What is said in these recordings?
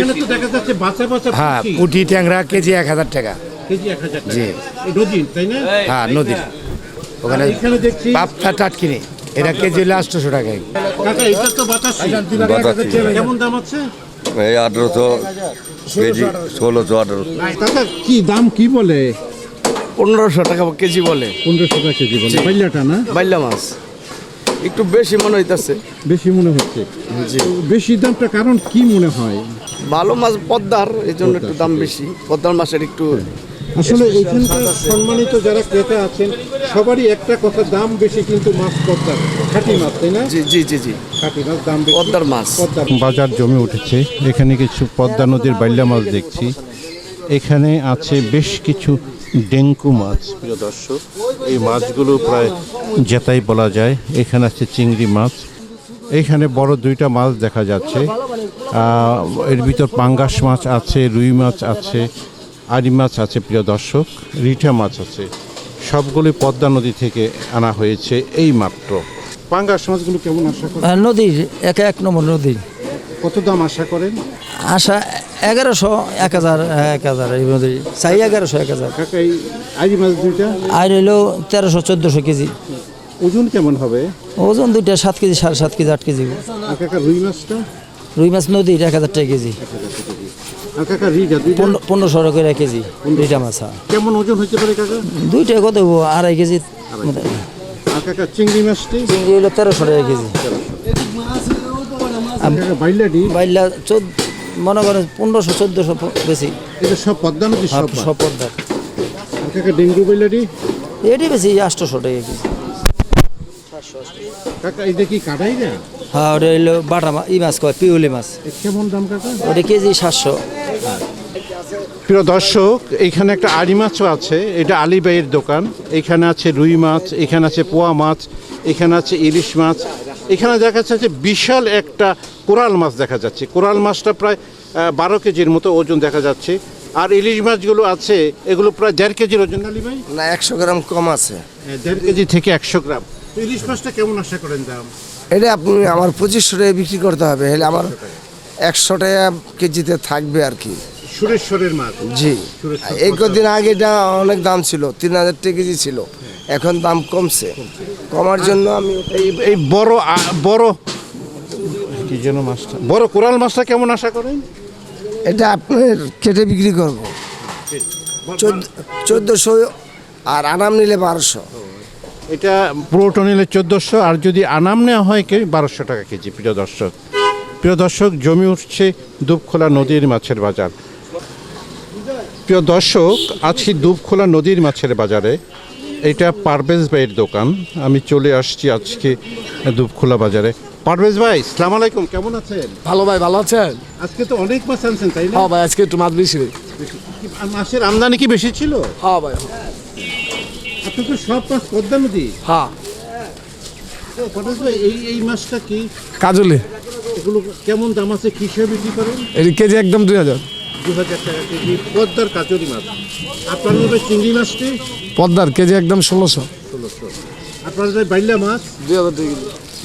এখানে তো দেখা যাচ্ছে বাচ্চা বাচ্চা হ্যাঁ পুঁটি। ট্যাংরা কেজি এক হাজার টাকা। কেজি এক হাজার টাকা। জি। নদীর তাই না? হ্যাঁ নদীর। ওখানে এখানে দেখছি পাপটা টাটকিনি এটা কেজি হলে আটশোশো টাকা কাকা এটা তো বাতাসি। বাতাসি। কেমন দাম আছে? এই আঠেরোশো কেজি ষোলোশো আঠেরোশো। কাকা কি দাম কি বলে? পনেরোশো টাকা কেজি বলে। পনেরোশো টাকা কেজি বলে। পাইলাটা না? বাইল্লা মাছ। একটু বেশি মনে হইতাছে। বেশি মনে হচ্ছে? তো বেশি দামটা কারণ কি মনে হয়? ভালো মাছ পদ্মার এই জন্য একটু দাম বেশি। পদ্মার মাছের একটু আসলে এখানকার সম্মানিত যারা ক্রেতা আছেন সবারই একটা কথা দাম বেশি কিন্তু মাছ পদ্মার খাঁটি মাছ তাই না? জি জি জি জি। খাঁটি মাছ দাম বেশি। পদ্মার মাছ। বাজার জমে উঠেছে। এখানে কিছু পদ্মা নদীর বাইল্লা মাছ দেখছি। এখানে আছে বেশ কিছু ডেঙ্কু মাছ। প্রিয় দর্শক এই মাছগুলো প্রায় জেতাই বলা যায় এখানে আছে চিংড়ি মাছ। এইখানে বড় দুইটা মাছ দেখা যাচ্ছে। এর ভিতর পাঙ্গাস মাছ আছে রুই মাছ আছে আড়ি মাছ আছে প্রিয় দর্শক রিঠা মাছ আছে। সবগুলি পদ্মা নদী থেকে আনা হয়েছে এই মাত্র। পাঙ্গাস মাছগুলো কেমন আশা করেন? নদীর এক এক নম্বর নদী কত দাম আশা করেন? আশা এগারোশো এক হাজার এক হাজার এই নদী চাই এগারোশো এক হাজার। আইরি মাছ দুইটা? আর হইল তেরোশো চোদ্দোশো কেজি। ওজন কেমন হবে? ওজন দুইটা সাত কেজি সাড়ে সাত কেজি আট কেজি। রুই মাছটা? রুই মাছ নদীর এক হাজার টাকা কেজি। পনেরোশো টাকা কেজি। দুইটা? মাছ হ্যাঁ। কেমন ওজন হতে পারে কাকা? দুইটা কত? আড়াই কেজি। চিংড়ি মাছটি? চিংড়ি হইল তেরোশো টাকা কেজি। আর কাকা বাইলাটি বাইলা চোদ্দ মনে করেন পনেরোশো চোদ্দোশো বেশি। এটা সব পদ্মা নদী সব মাছ। সব পদ্মার কাকা ডেঙ্গু বাইলাটি এটি বেশি আটশোশো টাকা কেজি। কাকা এটা কি কাটাই না? হ্যাঁ ওটা হইল বাটা মাছ ই মাছ কয় পিউলি মাছ। কেমন দাম কাকা? ওটা কেজি সাতশো। প্রিয় দর্শক এখানে একটা আড়ি মাছও আছে। এটা দোকান। এখানে আছে রুই মাছ এখানে আছে পোয়া মাছ এখানে আছে ইলিশ মাছ। এখানে দেখা যাচ্ছে বিশাল একটা কোরাল মাছ দেখা যাচ্ছে। কোরাল মাছটা প্রায় বারো কেজির মতো ওজন দেখা যাচ্ছে। আর ইলিশ মাছগুলো আছে এগুলো প্রায় দেড় কেজির ওজন। আলি ভাই? না একশো গ্রাম কম আছে। হ্যাঁ, দেড় কেজি থেকে একশো গ্রাম। ইলিশ মাছটা কেমন আশা করেন দাম? এটা আপনি আমার পঁচিশশো টাকা বিক্রি করতে হবে হলে আমার একশো টাকা কেজিতে থাকবে আর কি। সুরেশ্বরের মাছ? জি। এই কদিন আগে এটা অনেক দাম ছিল তিন হাজার টাকা কেজি ছিল। এখন দাম কমছে। কমার জন্য আমি এই এই বড় আ- বড় কি যেন মাছটা? বড় কোরাল মাছটা কেমন আশা করেন? এটা আপনার কেটে বিক্রি করব। চোদ্দোশো আর আনাম নিলে বারোশো। এটা পুরোটা নিলে চোদ্দোশো আর যদি আনাম নেওয়া হয় কি বারোশো টাকা কেজি প্রিয় দর্শক। প্রিয় দর্শক জমি উঠছে দুবখোলা নদীর মাছের বাজার। প্রিয় দর্শক আজকে দুবখোলা নদীর মাছের বাজারে এটা পারভেজ ভাইয়ের দোকান। আমি চলে আসছি আজকে দুপখোলা বাজারে। পারভেজ ভাই সালাম আলাইকুম কেমন আছেন? ভালো ভাই ভালো আছেন? আজকে তো অনেক মাছ আনছেন তাই না? হ্যাঁ ভাই আজকে একটু মাছ বেশি মাছের আমদানি কি বেশি ছিল? হ্যাঁ ভাই আপনি তো সব মাছ পদ্মা নদী। হ্যাঁ। তো পটেশ ভাই এই এই মাছটা কি? কাজলি। এগুলো কেমন দাম আছে কিসে বিক্রি করেন? এটি কেজি একদম দুই হাজার। দু হাজার টাকা কেজি পদ্মার কাচুরি মাছ। আপনার নেবে চিংড়ি মাছটি? পদ্মার কেজি একদম ষোলোশো। ষোলোশো। আপনার যে বাইলা মাছ? দুই হাজার কেজি।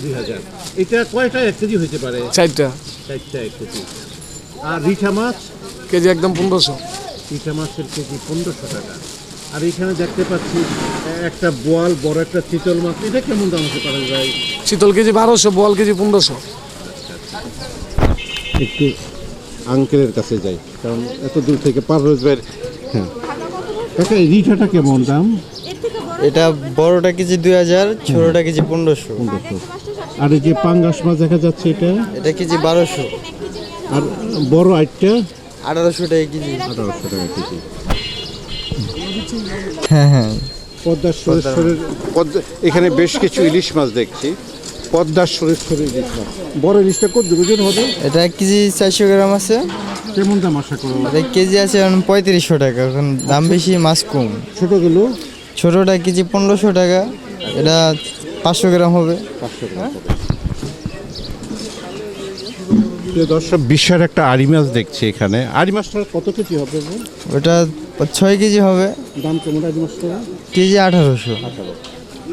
দুই হাজার এটা কয়টা এক কেজি হইতে পারে? চারটা। চারটা এক কেজি। আর রিঠা মাছ? কেজি একদম পনেরোশো। রিঠা মাছের কেজি পনেরোশো টাকা। আর এখানে দেখতে পাচ্ছি একটা বোয়াল বড় একটা চিতল মাছ। এটা কেমন দাম হতে পারে ভাই? শীতল কেজি বারোশো বল কেজি পনেরোশো। একটু আঙ্কেলের কাছে যাই কারণ এত দূর থেকে পারভেজ ভাইয়ের হ্যাঁ। কাকা এই রিঠাটা কেমন দাম? এটা বড়টা কেজি দুই হাজার ছোটটা কেজি পনেরোশো। পনেরোশো। আর এই যে পাঙ্গাস মাছ দেখা যাচ্ছে এটা? এটা কেজি বারোশো। আর বড় আটটা? আঠারোশো টাকা কেজি। আঠারোশো টাকা কেজি। হ্যাঁ হ্যাঁ। পদ্মা সুরেশ্বরের পদ্মা এখানে বেশ কিছু ইলিশ মাছ দেখছি। পদ্মা সুরেশ্বরের ইলিশ মাছ বড় ইলিশটা কত ওজন হবে? এটা এক কেজি চারশো গ্রাম আছে। কেমন দাম আশা করো এটা কেজি আছে এখন পঁয়ত্রিশশো টাকা এখন দাম বেশি মাছ কম। ছোটগুলো ছোটোটা কেজি পনেরোশো টাকা এটা পাঁচশো গ্রাম হবে। পাঁচশো গ্রাম। প্রিয় দর্শক বিশাল একটা আড়ি মাছ দেখছি এখানে। আড়ি মাছটা কত কেজি হবে? ওটা ছয় কেজি হবে। দাম কেমন আজ মাছটা? কেজি আঠারোশো।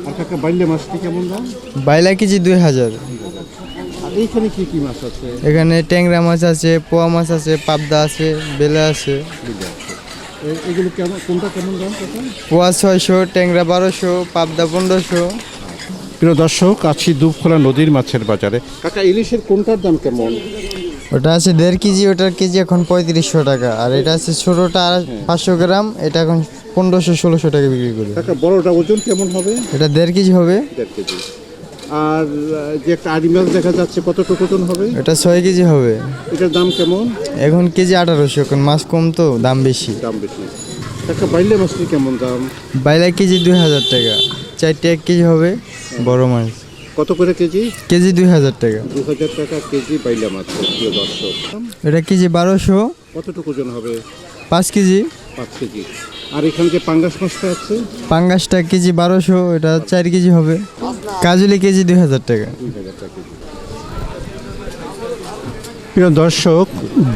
আর কাকা বাইলে মাছটি কেমন দাম? বাইলা কেজি দুই হাজার। এইখানে কি কি মাছ আছে? এখানে ট্যাংরা মাছ আছে পোয়া মাছ আছে পাবদা আছে বেলা আছে। এগুলো কেমন কোনটা কেমন দাম পোয়া ছয়শো ট্যাংরা বারোশো পাবদা পনেরোশো। প্রিয় দর্শক আছি দুবখোলা নদীর মাছের বাজারে। কাকা ইলিশের কোনটার দাম কেমন? ওটা আছে দেড় কেজি ওটার কেজি এখন পঁয়ত্রিশশো টাকা। আর এটা আছে ছোটোটা পাঁচশো গ্রাম এটা এখন পনেরোশো ষোলোশো টাকা বিক্রি করি। বড়টা ওজন কেমন হবে? এটা দেড় কেজি হবে। দেড় কেজি। আর যে একটা আড়ি মাছ দেখা যাচ্ছে কতটুকু ওজন হবে? এটা ছয় কেজি হবে। এটার দাম কেমন? এখন কেজি আঠারোশো এখন মাছ কম তো দাম বেশি। দাম বেশি। কাকা বাইলে মাছটি কেমন দাম? বাইলা কেজি দুই হাজার টাকা। চারটে এক কেজি হবে বড় মাছ। কত করে কেজি? কেজি দুই হাজার টাকা। দু হাজার টাকা কেজি বাইলা মাছ প্রিয় দর্শক। এটা কেজি বারোশো। কতটুকু ওজন হবে? পাঁচ কেজি। পাঁচ কেজি। আর এখানে যে পাঙ্গাস মাছটা আছে? পাঙ্গাসটা কেজি বারোশো এটা চার কেজি হবে। কাজুলি কেজি দুই হাজার টাকা। প্রিয় দর্শক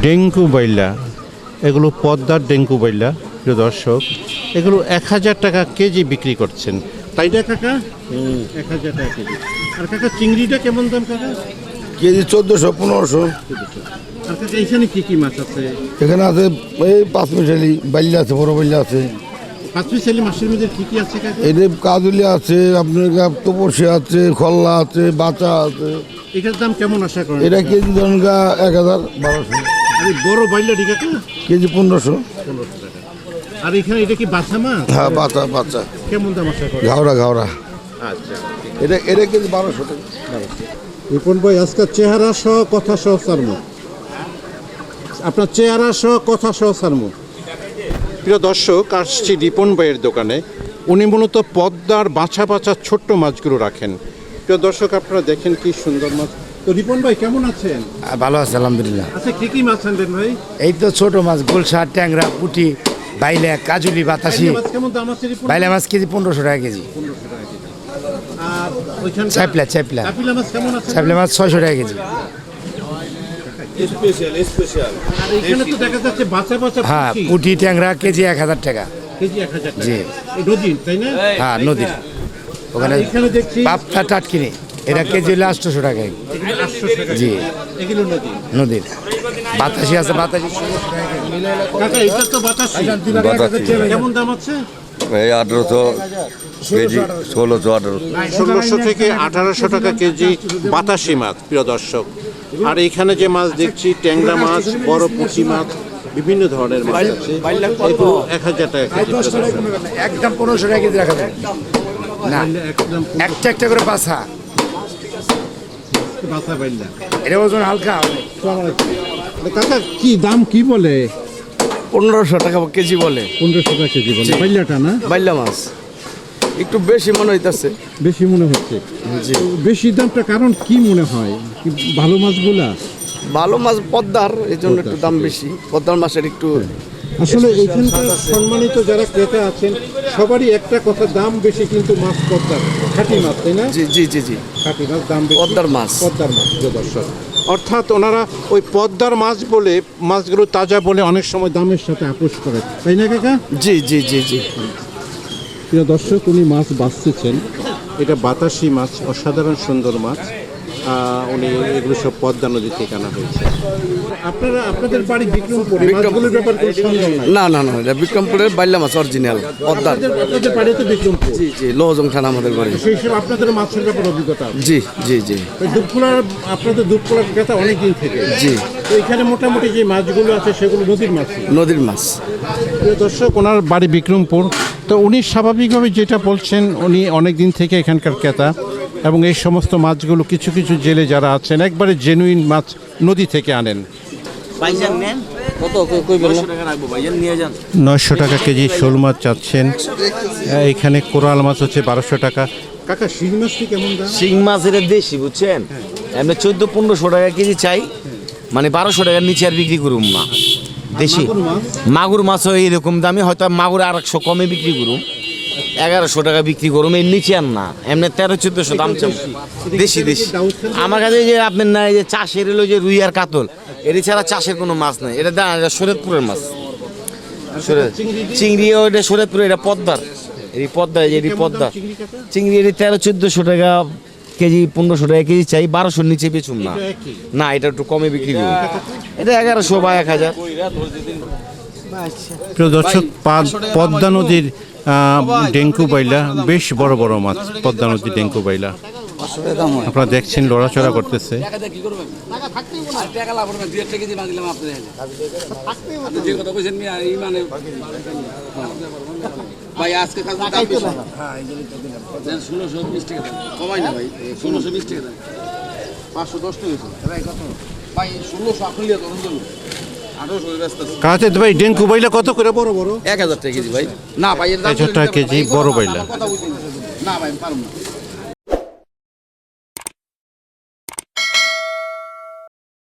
ডেঙ্গু বাইলা এগুলো পদ্মার ডেঙ্গু বাইলা প্রিয় দর্শক এগুলো এক হাজার টাকা কেজি বিক্রি করছেন। তাই না কাকা? এক হাজার টাকা কেজি। আর কাকা চিংড়িটা কেমন দাম কাকা? কেজি চোদ্দোশো পনেরোশো। আর কাকা এখানে কি কি মাছ আছে? এখানে আছে এই পাঁচ মিশালি বাইল্লা আছে বড় বাইল্লা আছে। পাঁচমিশালি মাছের মধ্যে কি কি আছে আপনার তপসি আছে খল্লা আছে বাচা আছে। এটার দাম কেমন আশা করেন? এটা কেজি ধরুন গা এক হাজার বারোশো। বড় বাইলাটি কাকা? কেজি পনেরোশো। পনেরোশো আর এখানে এটা কি বাছা মাছ? হ্যাঁ বাচ্চা বাচ্চা। কেমন দাম আশা করেন? ঘাওড়া ঘাওড়া। আচ্ছা। এটা এটা কেজি বারোশো টাকা। রিপন ভাই আজকে চেহারা সহ কথা সহ সারমু। আপনার চেহারা সহ কথা সহ সারমু। প্রিয় দর্শক আসছি রিপন ভাইয়ের দোকানে। উনি মূলত পদ্মার বাছা বাছা ছোট্ট মাছগুলো রাখেন। প্রিয় দর্শক আপনারা দেখেন কি সুন্দর মাছ। তো রিপন ভাই কেমন আছেন? ভালো আছে আলহামদুলিল্লাহ। আচ্ছা কি কি মাছ আনবেন ভাই? এই তো ছোট মাছ গোলসা ট্যাংরা পুটি বাইলে কাজুলি বাতাসি। বাইলা মাছ কেমন দাম আছে রিপন বাইলে মাছ কেজি পনেরোশো টাকা কেজি। চ্যাপলা চ্যাপলা মাছ চ্যাপলা মাছ ছয়শো টাকা কেজি। আর এখানে তো দেখা যাচ্ছে বাচ্চা বাচ্চা হ্যাঁ পুঁটি, ট্যাংরা কেজি এক হাজার টাকা। জি। নদীর তাই হ্যাঁ নদীর। ওখানে পাপটা টাটকিনি। এটা কেজি হলে আটশোশো টাকা। এগুলো 800 টাকা জি। নদীর। বাতাসি আছে বাতাসি। টাকা কেজি। কাকা এটা তো বাতাসি বাতাসি। কেমন দাম আছে? এই আঠারোশো কেজি ষোলোশো আঠারোশো। ষোলোশো থেকে আঠারোশো টাকা কেজি বাতাসি মাছ প্রিয় দর্শক। আর এইখানে যে মাছ দেখছি ট্যাংরা মাছ বড় পুঁটি মাছ বিভিন্ন ধরনের মাছ আছে। এক হাজার টাকা কেজি প্রিয় দর্শক। একদম পনেরোশো টাকা কেজি রাখা না একটা একটা করে বাসা বাসা এটা ওজন হালকা। কাকা কি দাম কি বলে? পনেরোশো টাকা কেজি বলে। পনেরোশো টাকা কেজি বলে। বাইল্লাটা না? বাইল্লা মাছ। একটু বেশি মনে হইতেছে। বেশি মনে হচ্ছে। বেশি দামটা কারণ কি মনে হয়? ভালো মাছগুলা? ভালো মাছ পদ্মার এই জন্য একটু দাম বেশি। পদ্মার মাছের একটু আসলে এখানকার সম্মানিত যারা ক্রেতা আছেন সবারই একটা কথা দাম বেশি কিন্তু মাছ পদ্মার। খাঁটি মাছ তাই না? জি জি জি জি। খাঁটি মাছ দাম বেশি। পদ্মার মাছ। পদ্মার মাছ দর্শক। অর্থাৎ ওনারা ওই পদ্মার মাছ বলে মাছগুলো তাজা বলে অনেক সময় দামের সাথে আপোষ করে। তাই না কাকা? জি জি জি জি। প্রিয় দর্শক উনি মাছ বাঁচতেছেন এটা বাতাসি মাছ অসাধারণ সুন্দর মাছ। উনি এগুলো সব পদ্মা নদী থেকে আনা হয়েছে। আপনারা আপনাদের বাড়ি বিক্রমপুরে মাছগুলোর ব্যাপার কোনো সন্দেহ নাই? না না না এটা বিক্রমপুরের বাইল্লা মাছ অরিজিনাল পদ্মার। আপনাদের বাড়ি তো বিক্রমপুর জি জি লোহজং থানা আমাদের বাড়ি। সেই হিসেবে আপনাদের মাছের ব্যাপার অভিজ্ঞতা জি জি জি। দুধকুলার আপনাদের দুধকুলার ক্রেতা অনেক দিন থেকে। জি। তো এখানে মোটামুটি যে মাছগুলো আছে সেগুলো নদীর মাছ। নদীর মাছ। দর্শক ওনার বাড়ি বিক্রমপুর। তো উনি স্বাভাবিকভাবে যেটা বলছেন উনি অনেক দিন থেকে এখানকার ক্রেতা। এবং এই সমস্ত মাছগুলো কিছু কিছু জেলে যারা আছেন একবারে জেনুইন মাছ নদী থেকে আনেন। নয়শো টাকা কেজি শোল মাছ চাচ্ছেন। এখানে কোরাল মাছ হচ্ছে বারোশো টাকা। কাকা শিং মাছটি কেমন শিং মাছ এটা দেশি বুঝছেন? এমনি চোদ্দ পনেরোশো টাকা কেজি চাই। মানে বারোশো টাকার নিচে আর বিক্রি করুম না। দেশি। মাগুর মাছ? মাগুর মাছও এইরকম দামে হয়তো মাগুর আর একশো কমে বিক্রি করুম। এগারোশো টাকা বিক্রি করুম, এর নিচে আর না। এমনি তেরো, চোদ্দশো দাম দেশি দেশি। আমার কাছে যে আপনার না যে চাষের এলো যে রুই আর কাতল এর ছাড়া চাষের কোনো মাছ নেই। এটা দা এটা শরৎপুরের মাছ। চিংড়ি ওটা শরৎপুর এটা পদ্মার। এই পদ্মা এটি পদ্মা চিংড়ি এটি তেরো, চোদ্দশো টাকা কেজি, পনেরোশো টাকা কেজি চাই। বারোশোর নিচে বেচুম না। না, এটা একটু কমে বিক্রি করি। এটা এগারোশো বা এক হাজার। প্রিয় দর্শক পদ্মা নদীর ডেঙ্কু বাইলা বেশ বড় বড় মাছ পদ্মা নদীর ডেঙ্কু বাইলা। আপনারা দেখছেন লড়াচড়া করতেছে। ভাই আজকে ষোলোশো বিশ টাকা কমাই না ভাই ষোলোশো বিশ টাকা পাঁচশো দশ টাকা ভাই ষোলোশো তখন কাছে ভাই ডেঙ্কু বাইলা কত করে বড় বড়? এক হাজার টাকা কেজি ভাই। না ভাই এক হাজার টাকা কেজি বড় বাইলা। না ভাই পারব না।